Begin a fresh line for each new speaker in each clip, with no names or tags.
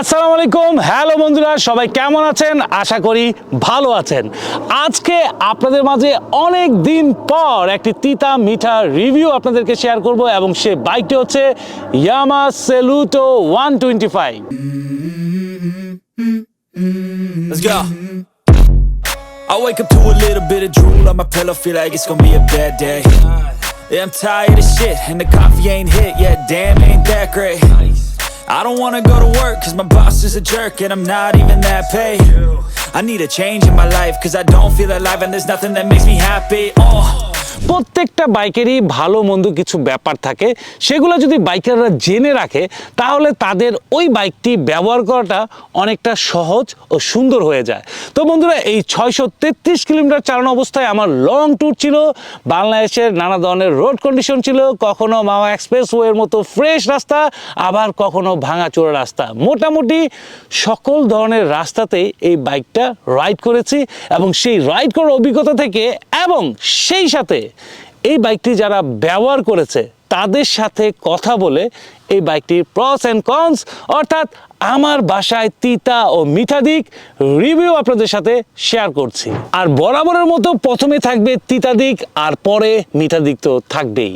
আসসালামু আলাইকুম হ্যালো বন্ধুরা সবাই কেমন আছেন আশা করি ভালো আছেন আজকে আপনাদের মাঝে অনেক দিন পর একটি তিতা মিঠা রিভিউ আপনাদেরকে শেয়ার করব এবং সে বাইকটি হচ্ছে Yamaha Saluto one twenty five
I wake up to a little bit of drool on my pillow, feel like it's gonna be a bad day. Yeah, I'm tired of shit, and the coffee ain't hit yet. Damn, ain't that great. I don't wanna go to work, cause my boss is a jerk, and I'm not even that paid. I need a change in my life, cause I don't feel alive, and there's nothing that makes me happy. Oh.
প্রত্যেকটা বাইকেরই ভালো মন্দ কিছু ব্যাপার থাকে, সেগুলো যদি বাইকাররা জেনে রাখে, তাহলে তাদের ওই বাইকটি ব্যবহার করাটা অনেকটা সহজ ও সুন্দর হয়ে যায়। তো বন্ধুরা, এই ছয়শো তেত্রিশ কিলোমিটার চালানো অবস্থায় আমার লং ট্যুর ছিল, বাংলাদেশের নানা ধরনের রোড কন্ডিশন ছিল, কখনো মামা এক্সপ্রেস ওয়ের মতো ফ্রেশ রাস্তা, আবার কখনো ভাঙাচোরা রাস্তা। মোটামুটি সকল ধরনের রাস্তাতেই এই বাইকটা রাইড করেছি এবং সেই রাইড করার অভিজ্ঞতা থেকে এবং সেই সাথে এই বাইকটি যারা ব্যবহার করেছে, তাদের সাথে কথা বলে এই বাইকটির প্রস অ্যান্ড কনস অর্থাৎ আমার বাসায় তিতা ও মিঠা দিক রিভিউ আপনাদের সাথে শেয়ার করছি। আর বরাবরের মতো প্রথমে থাকবে তিতা দিক, আর পরে মিঠা দিক তো থাকবেই।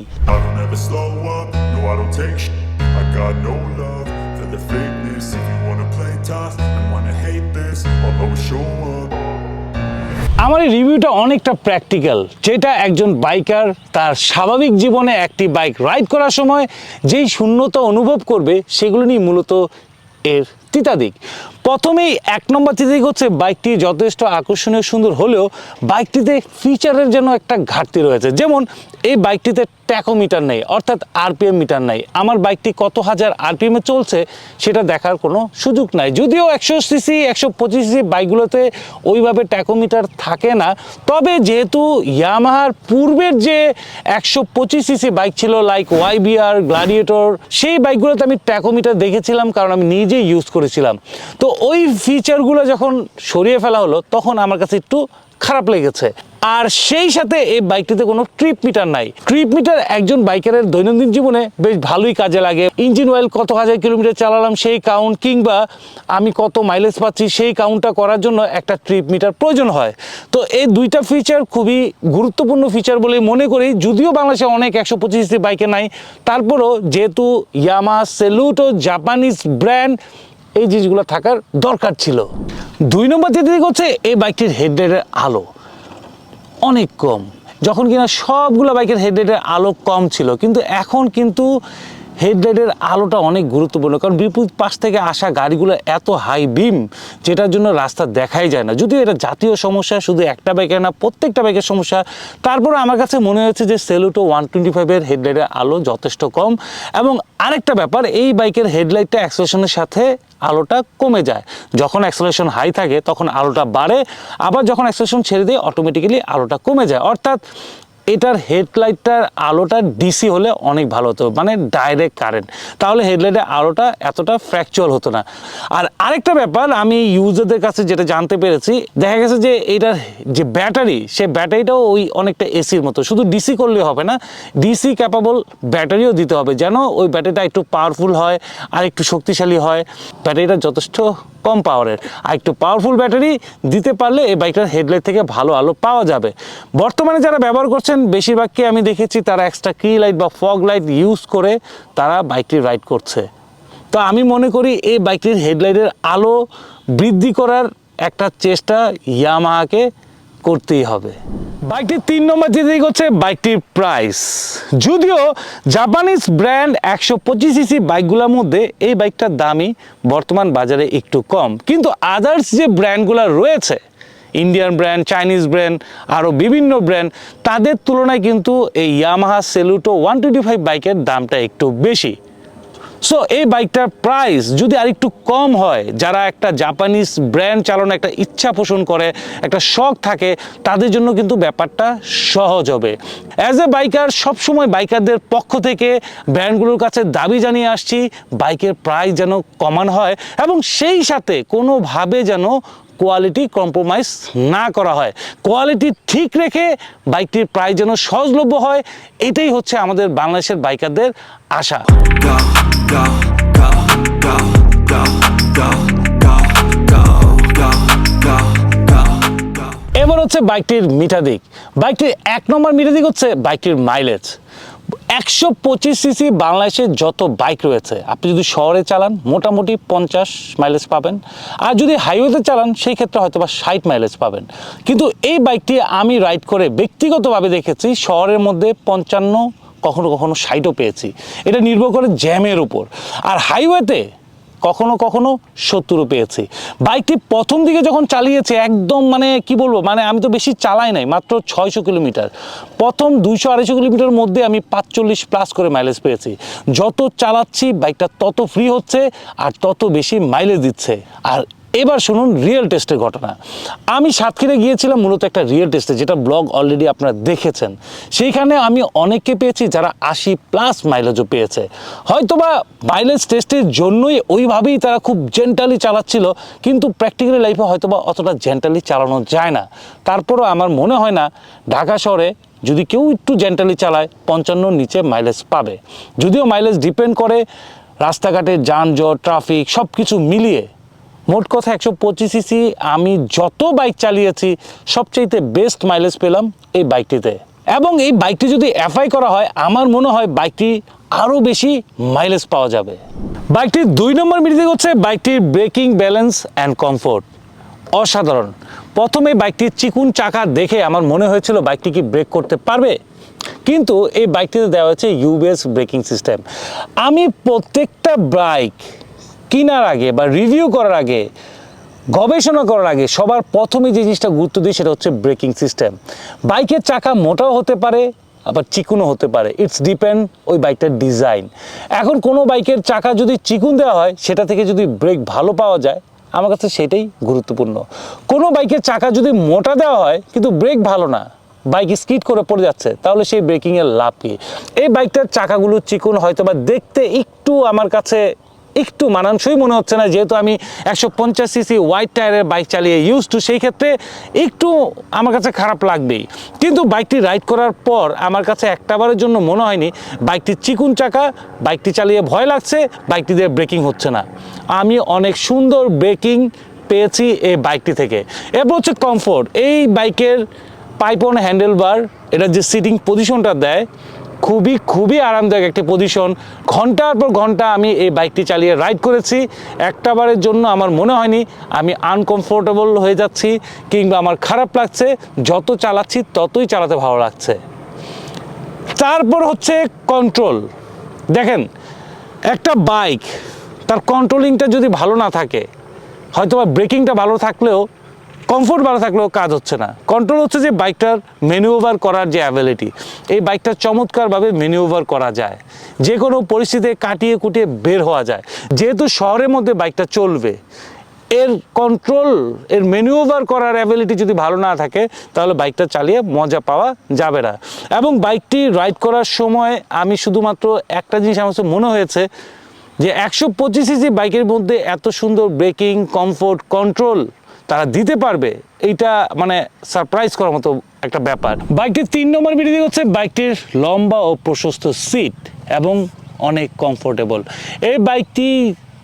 Show up.
আমার এই রিভিউটা অনেকটা প্র্যাকটিক্যাল যেটা একজন বাইকার তার স্বাভাবিক জীবনে একটি বাইক রাইড করার সময় যেই শূন্যতা অনুভব করবে, সেগুলো নিয়ে মূলত এর তিতা দিক প্রথমেই এক নম্বর দিক হচ্ছে বাইকটি যথেষ্ট আকর্ষণীয়, সুন্দর হলেও বাইকটিতে ফিচারের জন্য একটা ঘাটতি রয়েছে। যেমন, এই বাইকটিতে ট্যাকোমিটার নেই, অর্থাৎ আরপিএম মিটার নেই। আমার বাইকটি কত হাজার আরপিএমে চলছে সেটা দেখার কোনো সুযোগ নাই। যদিও একশো সিসি, একশো পঁচিশ সিসি বাইকগুলোতে ওইভাবে ট্যাকোমিটার থাকে না, তবে যেহেতু ইয়ামাহার পূর্বের যে একশো পঁচিশ সিসি বাইক ছিল লাইক ওয়াইবিআর গ্লাডিয়েটর সেই বাইকগুলোতে আমি ট্যাকোমিটার দেখেছিলাম, কারণ আমি নিজেই ইউজ করেছিলাম। তো ওই ফিচারগুলো যখন সরিয়ে ফেলা হলো, তখন আমার কাছে একটু খারাপ লেগেছে। আর সেই সাথে এই বাইকটিতে কোনো ট্রিপ মিটার নাই। ট্রিপ মিটার একজন বাইকারের দৈনন্দিন জীবনে বেশ ভালোই কাজে লাগে। ইঞ্জিন অয়েল কত হাজার কিলোমিটার চালালাম সেই কাউন্ট কিংবা আমি কত মাইলেজ পাচ্ছি সেই কাউন্টটা করার জন্য একটা ট্রিপ মিটার প্রয়োজন হয়। তো এই দুইটা ফিচার খুবই গুরুত্বপূর্ণ ফিচার বলে মনে করি। যদিও বাংলাদেশে অনেক একশো পঁচিশ বাইকে নাই, তারপরও যেহেতু ইয়ামা সেলুট ও জাপানিজ ব্র্যান্ড এই জিনিসগুলো থাকার দরকার ছিল। দুই নম্বর যেতে দিক হচ্ছে, এই বাইকটির হেডলাইটের আলো অনেক কম। যখন কিনা সবগুলো বাইকের হেডলাইটের আলো কম ছিল, কিন্তু এখন কিন্তু হেডলাইটের আলোটা অনেক গুরুত্বপূর্ণ, কারণ বিপরীত পাশ থেকে আসা গাড়িগুলো এত হাই বিম যেটার জন্য রাস্তা দেখাই যায় না। যদিও এটা জাতীয় সমস্যা, শুধু একটা বাইকের না, প্রত্যেকটা বাইকের সমস্যা। তারপরে আমার কাছে মনে হয়েছে যে সেলুটো ওয়ান টোয়েন্টি ফাইভের হেডলাইটের আলো যথেষ্ট কম। এবং আরেকটা ব্যাপার, এই বাইকের হেডলাইটটা অ্যাক্সেলেশনের সাথে আলোটা কমে যায়। যখন অ্যাক্সেলেশন হাই থাকে, তখন আলোটা বাড়ে। আবার যখন অ্যাক্সেলেশন ছেড়ে দিয়ে অটোমেটিক্যালি আলোটা কমে যায়। অর্থাৎ এটার হেডলাইটটার আলোটা ডিসি হলে অনেক ভালো হতো মানে ডাইরেক্ট কারেন্ট তাহলে হেডলাইটের আলোটা এতটা ফ্র্যাকচুয়াল হতো না। আর আরেকটা ব্যাপার, আমি ইউজারদের কাছে যেটা জানতে পেরেছি, দেখা গেছে যে এটার যে ব্যাটারি, সে ব্যাটারিটাও ওই অনেকটা এসির মতো। শুধু ডিসি করলে হবে না ডিসি ক্যাপাবল ব্যাটারিও দিতে হবে যেন ওই ব্যাটারিটা একটু পাওয়ারফুল হয়, আর একটু শক্তিশালী হয়। ব্যাটারিটা যথেষ্ট কম পাওয়ারের আর একটু পাওয়ারফুল ব্যাটারি দিতে পারলে এই বাইকটার হেডলাইট থেকে ভালো আলো পাওয়া যাবে। বর্তমানে যারা ব্যবহার করছেন, বেশিরভাগকে আমি দেখেছি তারা এক্সট্রা কি লাইট বা ফগ লাইট ইউজ করে তারা বাইকটি রাইড করছে। তো আমি মনে করি এই বাইকটির হেডলাইটের আলো বৃদ্ধি করার একটা চেষ্টা ইয়ামাহাকে করতেই হবে। বাইকটির তিন নম্বর যে দিক হচ্ছে বাইকটির প্রাইস যদিও জাপানিজ ব্র্যান্ড একশো পঁচিশ সিসি বাইকগুলোর মধ্যে এই বাইকটার দামই বর্তমান বাজারে একটু কম। কিন্তু আদার্স যে ব্র্যান্ডগুলো রয়েছে ইন্ডিয়ান ব্র্যান্ড চাইনিজ ব্র্যান্ড আরও বিভিন্ন ব্র্যান্ড তাদের তুলনায় কিন্তু এই Yamaha Saluto one twenty five বাইকের দামটা একটু বেশি। সো এই বাইকটার প্রাইস যদি আরেকটু কম হয়, যারা একটা জাপানিজ ব্র্যান্ড চালানো একটা ইচ্ছা পোষণ করে, একটা শখ থাকে, তাদের জন্য কিন্তু ব্যাপারটা সহজ হবে। অ্যাজ এ বাইকার সবসময় বাইকারদের পক্ষ থেকে ব্র্যান্ডগুলোর কাছে দাবি জানিয়ে আসছি, বাইকের প্রাইস যেন কমান হয় এবং সেই সাথে কোনোভাবে যেন কোয়ালিটি কম্প্রোমাইজ না করা হয়। কোয়ালিটি ঠিক রেখে বাইকটির প্রাইস যেন সহজলভ্য হয়, এটাই হচ্ছে আমাদের বাংলাদেশের বাইকারদের আশা।
এবার
হচ্ছে বাইকটির মিটাদিক বাইকটির এক নম্বর মিটাদিক হচ্ছে বাইকটির মাইলেজ একশো পঁচিশ সিসি বাংলাদেশে যত বাইক রয়েছে, আপনি যদি শহরে চালান, মোটামুটি পঞ্চাশ মাইলেজ পাবেন। আর যদি হাইওয়েতে চালান, সেই ক্ষেত্রে হয়তো বা ষাট মাইলেজ পাবেন। কিন্তু এই বাইকটি আমি রাইড করে ব্যক্তিগতভাবে দেখেছি, শহরের মধ্যে পঞ্চান্ন কখনো কখনো ষাটও পেয়েছি। এটা নির্ভর করে জ্যামের উপর। আর হাইওয়েতে কখনো কখনো সত্তরও পেয়েছি। বাইকটি প্রথম দিকে যখন চালিয়েছে, একদম মানে কি বলব মানে আমি তো বেশি চালাই নাই, মাত্র ছয়শো কিলোমিটার। প্রথম দুইশো আড়াইশো কিলোমিটার মধ্যে আমি পাঁচচল্লিশ প্লাস করে মাইলেজ পেয়েছি। যত চালাচ্ছি বাইকটা তত ফ্রি হচ্ছে, আর তত বেশি মাইলেজ দিচ্ছে। আর এবার শুনুন রিয়েল টেস্টের ঘটনা। আমি সাতক্ষীরে গিয়েছিলাম, মূলত একটা রিয়েল টেস্টে যেটা ব্লগ অলরেডি আপনারা দেখেছেন। সেইখানে আমি অনেককে পেয়েছি যারা আশি প্লাস মাইলেজও পেয়েছে। হয়তোবা মাইলেজ টেস্টের জন্যই ওইভাবেই তারা খুব জেন্টালি চালাচ্ছিল, কিন্তু প্র্যাকটিক্যালি লাইফে হয়তোবা অতটা জেন্টালি চালানো যায় না। তারপরও আমার মনে হয় না, ঢাকা শহরে যদি কেউ একটু জেন্টালি চালায় পঞ্চান্নর নিচে মাইলেজ পাবে। যদিও মাইলেজ ডিপেন্ড করে রাস্তাঘাটে যানজট ট্রাফিক সব কিছু মিলিয়ে। মোট কথা একশো পঁচিশ সিসি আমি যত বাইক চালিয়েছি, সবচাইতে বেস্ট মাইলেজ পেলাম এই বাইকটিতে এবং এই বাইকটি যদি এফআই করা হয়, আমার মনে হয় বাইকটি আরও বেশি মাইলেজ পাওয়া যাবে। বাইকটির দুই নম্বর মিটিং হচ্ছে বাইকটির ব্রেকিং ব্যালেন্স অ্যান্ড কমফোর্ট অসাধারণ। প্রথমে বাইকটির চিকুন চাকা দেখে আমার মনে হয়েছিল বাইকটি কি ব্রেক করতে পারবে? কিন্তু এই বাইকটিতে দেওয়া হয়েছে ইউবিএস ব্রেকিং সিস্টেম আমি প্রত্যেকটা বাইক কেনার আগে বা রিভিউ করার আগে, গবেষণা করার আগে সবার প্রথমে যে জিনিসটা গুরুত্ব দিই সেটা হচ্ছে ব্রেকিং সিস্টেম বাইকের চাকা মোটাও হতে পারে, আবার চিকুনও হতে পারে। ইটস ডিপেন্ড ওই বাইকটার ডিজাইন এখন কোনো বাইকের চাকা যদি চিকুন দেওয়া হয়, সেটা থেকে যদি ব্রেক ভালো পাওয়া যায়, আমার কাছে সেটাই গুরুত্বপূর্ণ। কোনো বাইকের চাকা যদি মোটা দেওয়া হয়, কিন্তু ব্রেক ভালো না, বাইক স্কিড করে পড়ে যাচ্ছে, তাহলে সেই ব্রেকিংয়ের লাভ কি? এই বাইকটার চাকাগুলো চিকুন হয়তো বা দেখতে একটু আমার কাছে একটু মানানসই মনে হচ্ছে না, যেহেতু আমি একশো পঞ্চাশ সিসি হোয়াইট টায়ারের বাইক চালিয়ে ইউজ টু সেই ক্ষেত্রে একটু আমার কাছে খারাপ লাগবেই। কিন্তু বাইকটি রাইড করার পর আমার কাছে একটাবারের জন্য মনে হয়নি বাইকটি চিকুন চাকা বাইকটি চালিয়ে ভয় লাগছে বাইকটি দিয়ে ব্রেকিং হচ্ছে না। আমি অনেক সুন্দর ব্রেকিং পেয়েছি এই বাইকটি থেকে। এরপর হচ্ছে কমফোর্ট এই বাইকের পাইপন অন হ্যান্ডেল বার এটা যে সিটিং পজিশনটা দেয় খুবই খুবই আরামদায়ক একটি পজিশন ঘণ্টার পর ঘণ্টা আমি এই বাইকটি চালিয়ে রাইড করেছি। একটা বারের জন্য আমার মনে হয়নি আমি আনকমফোর্টেবল হয়ে যাচ্ছি কিংবা আমার খারাপ লাগছে। যত চালাচ্ছি ততই চালাতে ভালো লাগছে। তারপর হচ্ছে কন্ট্রোল দেখেন, একটা বাইক তার কন্ট্রোলিংটা যদি ভালো না থাকে হয়তো বা ব্রেকিংটা ভালো থাকলেও কমফোর্ট ভালো থাকলেও কাজ হচ্ছে না। কন্ট্রোল হচ্ছে যে বাইকটার মেনুওভার করার যে অ্যাবিলিটি এই বাইকটা চমৎকারভাবে মেনুওভার করা যায়। যে কোনো পরিস্থিতিতে কাটিয়ে কুটিয়ে বের হওয়া যায়। যেহেতু শহরের মধ্যে বাইকটা চলবে, এর কন্ট্রোল এর মেনুওভার করার অ্যাবিলিটি যদি ভালো না থাকে, তাহলে বাইকটা চালিয়ে মজা পাওয়া যাবে না। এবং বাইকটি রাইড করার সময় আমি শুধুমাত্র একটা জিনিস আমার মনে হয়েছে, যে একশো পঁচিশ বাইকের মধ্যে এত সুন্দর ব্রেকিং কমফোর্ট কন্ট্রোল তারা দিতে পারবে, এইটা মানে সারপ্রাইজ করার মতো একটা ব্যাপার। বাইকটির তিন নম্বর বিরোধী হচ্ছে বাইকটির লম্বা ও প্রশস্ত সিট এবং অনেক কমফোর্টেবল এই বাইকটি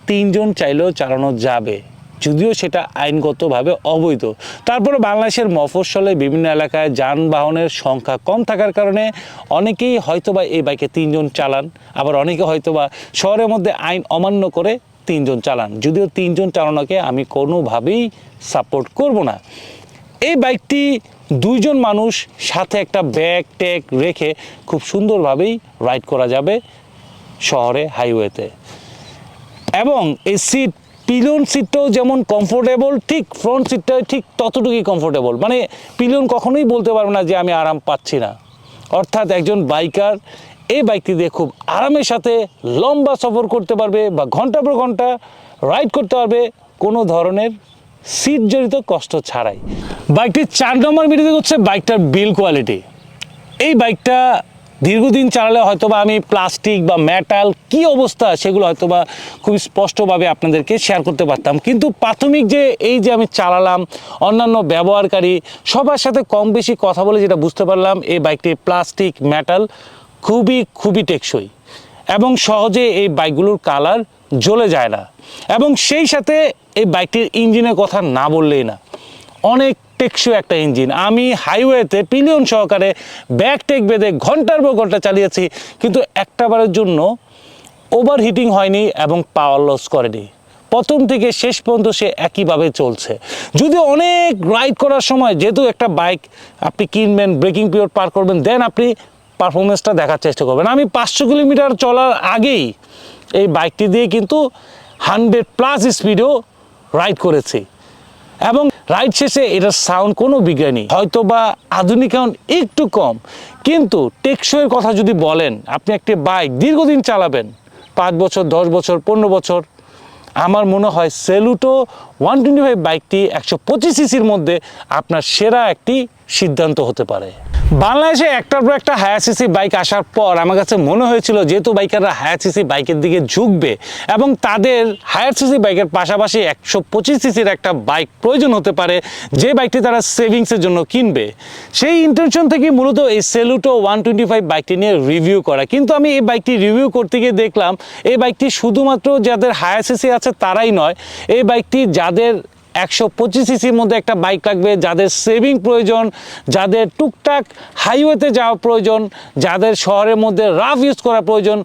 তিনজন চাইলেও চালানো যাবে, যদিও সেটা আইনগতভাবে অবৈধ। তারপরে বাংলাদেশের মফস্বলে বিভিন্ন এলাকায় যানবাহনের সংখ্যা কম থাকার কারণে অনেকেই হয়তোবা এই বাইকে তিনজন চালান, আবার অনেকে হয়তোবা শহরের মধ্যে আইন অমান্য করে তিনজন চালান। যদিও তিনজন চালানোকে আমি কোনোভাবেই সাপোর্ট করব না। এই বাইকটি দুইজন মানুষ সাথে একটা ব্যাগ ট্যাগ রেখে খুব সুন্দরভাবেই রাইড করা যাবে শহরে হাইওয়েতে এবং এই সিট পিলিয়ন সিটটাও যেমন কমফোর্টেবল ঠিক ফ্রন্ট সিটটা ঠিক ততটুকুই কমফোর্টেবল মানে পিলিয়ন কখনোই বলতে পারবে না যে আমি আরাম পাচ্ছি না। অর্থাৎ একজন বাইকার এই বাইকটি দিয়ে খুব আরামের সাথে লম্বা সফর করতে পারবে বা ঘণ্টা পর ঘণ্টা রাইড করতে পারবে কোনো ধরনের সিট জড়িত কষ্ট ছাড়াই। বাইকটির চার নম্বর বিরোধী হচ্ছে বাইকটার বিল কোয়ালিটি এই বাইকটা দীর্ঘদিন চালালে হয়তোবা আমি প্লাস্টিক বা মেটাল কি অবস্থা সেগুলো হয়তোবা খুব স্পষ্টভাবে আপনাদেরকে শেয়ার করতে পারতাম। কিন্তু প্রাথমিক যে এই যে আমি চালালাম, অন্যান্য ব্যবহারকারী সবার সাথে কম বেশি কথা বলে যেটা বুঝতে পারলাম, এই বাইকটি প্লাস্টিক মেটাল খুবই খুবই টেকসই এবং সহজে এই বাইকগুলোর কালার জ্বলে যায় না। এবং সেই সাথে এই বাইকটির ইঞ্জিনের কথা না বললেই না, অনেক টেকসই একটা ইঞ্জিন। আমি হাইওয়েতে পিলিয়ন সহকারে ব্যাক টেক বেঁধে ঘণ্টার পর ঘণ্টা চালিয়েছি, কিন্তু একটাবারের জন্য ওভার হিটিং হয়নি এবং পাওয়ার লস করেনি। প্রথম থেকে শেষ পর্যন্ত সে একইভাবে চলছে। যদি অনেক রাইড করার সময় যেহেতু একটা বাইক আপনি কিনবেন ব্রেকিং পিরিয়ড পার করবেন দেন আপনি পারফরমেন্সটা দেখার চেষ্টা করবেন। আমি পাঁচশো কিলোমিটার চলার আগেই এই বাইকটি দিয়ে কিন্তু হান্ড্রেড প্লাস স্পিডেও রাইড করেছি। এবং রাইড শেষে এটার সাউন্ড কোনো বিজ্ঞানী হয়তো বা আধুনিকায়ন একটু কম, কিন্তু টেকসইয়ের কথা যদি বলেন, আপনি একটি বাইক দীর্ঘদিন চালাবেন, পাঁচ বছর, দশ বছর, পনেরো বছর, আমার মনে হয় সেলুটো ওয়ান টোয়েন্টি ফাইভ বাইকটি একশো পঁচিশ সিসির মধ্যে আপনার সেরা একটি সিদ্ধান্ত হতে পারে। বাংলাদেশে একটার পর একটা হায়ার সিসি বাইক আসার পর আমার কাছে মনে হয়েছিল যেহেতু বাইকাররা হায়ার সিসি বাইকের দিকে ঝুঁকবে এবং তাদের হায়ার সিসি বাইকের পাশাপাশি একশো পঁচিশ সিসির একটা বাইক প্রয়োজন হতে পারে, যে বাইকটি তারা সেভিংসের জন্য কিনবে। সেই ইন্টেনশন থেকে মূলত এই সেলুটো ওয়ান টোয়েন্টি ফাইভ বাইকটি নিয়ে রিভিউ করা। কিন্তু আমি এই বাইকটি রিভিউ করতে গিয়ে দেখলাম, এই বাইকটি শুধুমাত্র যাদের হায়ার সিসি আছে তারাই নয়, এই বাইকটি যাদের একশো পঁচিশ সিসির মধ্যে একটা বাইক লাগবে, যাদের সেভিং প্রয়োজন, যাদের টুকটাক হাইওয়েতে যাওয়া প্রয়োজন, যাদের শহরের মধ্যে রাফ ইউজ করা প্রয়োজন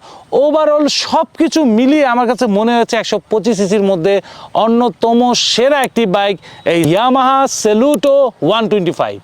ওভারঅল সব কিছু মিলিয়ে আমার কাছে মনে হয়েছে একশো পঁচিশ সিসির মধ্যে অন্যতম সেরা একটি বাইক, এই Yamaha Saluto one twenty five